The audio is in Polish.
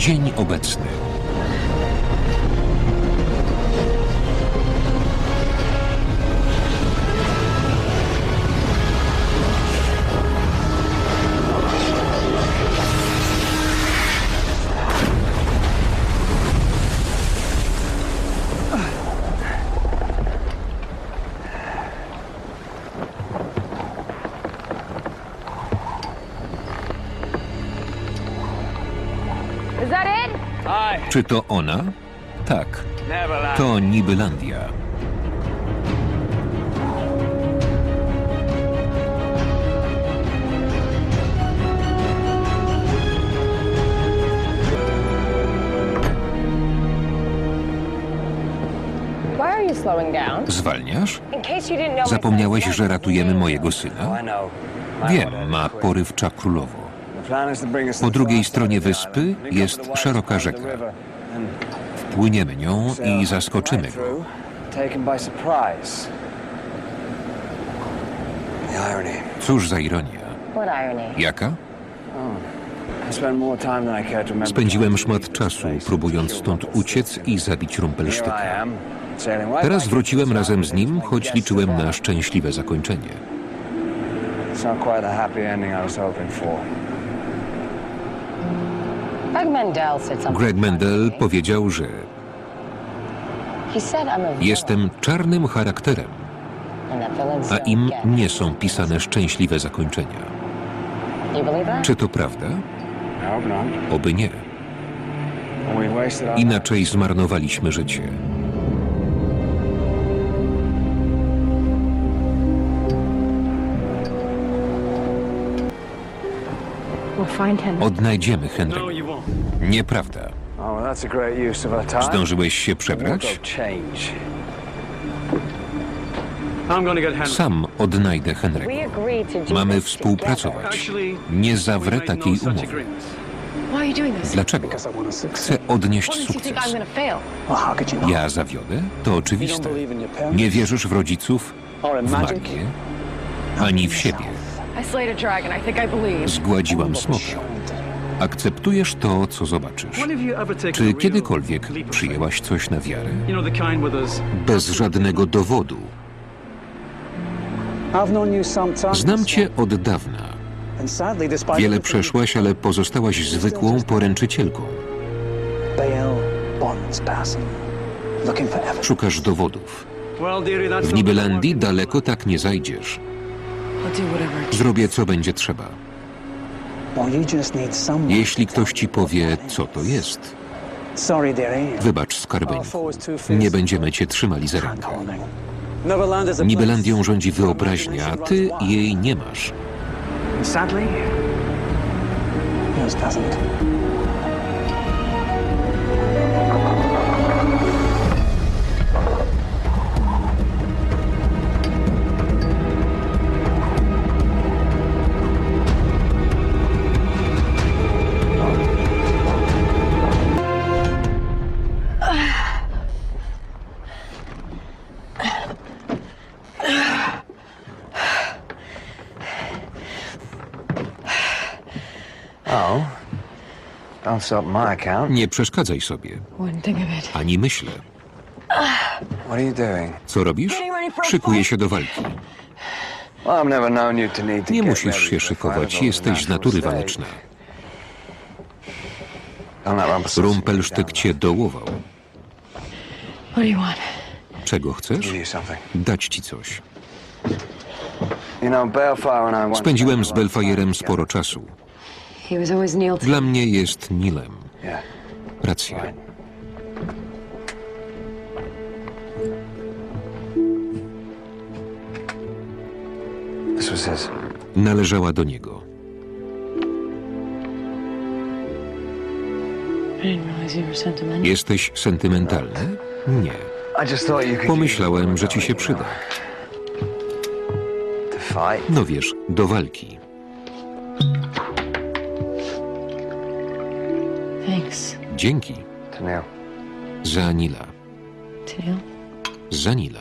Dzień obecny. Is that it? Aye, Czy to ona? Tak, to Nibylandia. Why are you slowing down? Zwalniasz? In case you didn't know. my Zapomniałeś, że ratujemy mojego syna? Wiem, ma porywcza królowo. Po drugiej stronie wyspy jest szeroka rzeka. Wpłyniemy nią i zaskoczymy go. Cóż za ironia. Jaka? Spędziłem szmat czasu, próbując stąd uciec i zabić Rumpelsztyka. Teraz wróciłem razem z nim, choć liczyłem na szczęśliwe zakończenie. It's not quite the happy ending I was hoping for. Greg Mendel powiedział, że jestem czarnym charakterem, a im nie są pisane szczęśliwe zakończenia. Czy to prawda? Oby nie. Inaczej zmarnowaliśmy życie. Of our time. Zdążyłeś się przebrać? Henry. Sam odnajdę Henry'ego. Mamy współpracować. Nie zawrę no takiej umowy. Dlaczego? Chcę odnieść sukces. Ja zawiodę? To oczywiste. Nie wierzysz w rodziców, w magię, ani w siebie. Zgładziłam smoka. Akceptujesz to, co zobaczysz. Czy kiedykolwiek przyjęłaś coś na wiarę? Bez żadnego dowodu. Znam cię od dawna. Wiele przeszłaś, ale pozostałaś zwykłą poręczycielką. Szukasz dowodów. W Nibelandii daleko tak nie zajdziesz. Zrobię, co będzie trzeba. Jeśli ktoś ci powie, co to jest, wybacz skarbeńku. Nie będziemy cię trzymali za rękę. Nibelandią rządzi wyobraźnia, a ty jej nie masz. Sadly. Don't Nie przeszkadzaj sobie, Wouldn't think of it. ani myślę. Co robisz? Szykuję się do walki. Nie musisz się szykować, jesteś z natury waleczna. Rumpelsztyk cię dołował. What do you want? Czego chcesz? Dać ci coś. Spędziłem z Belfajerem sporo czasu. Dla mnie jest Nilem. Yeah. Racja. Right. This was his. Należała do niego. I didn't realize you were sentimental. Jesteś sentymentalny? Nie. I just thought you could Pomyślałem, że ci się przyda. No wiesz, do walki. Thanks, Dzięki. To Neil. Za Nila. Teal. Za Nila.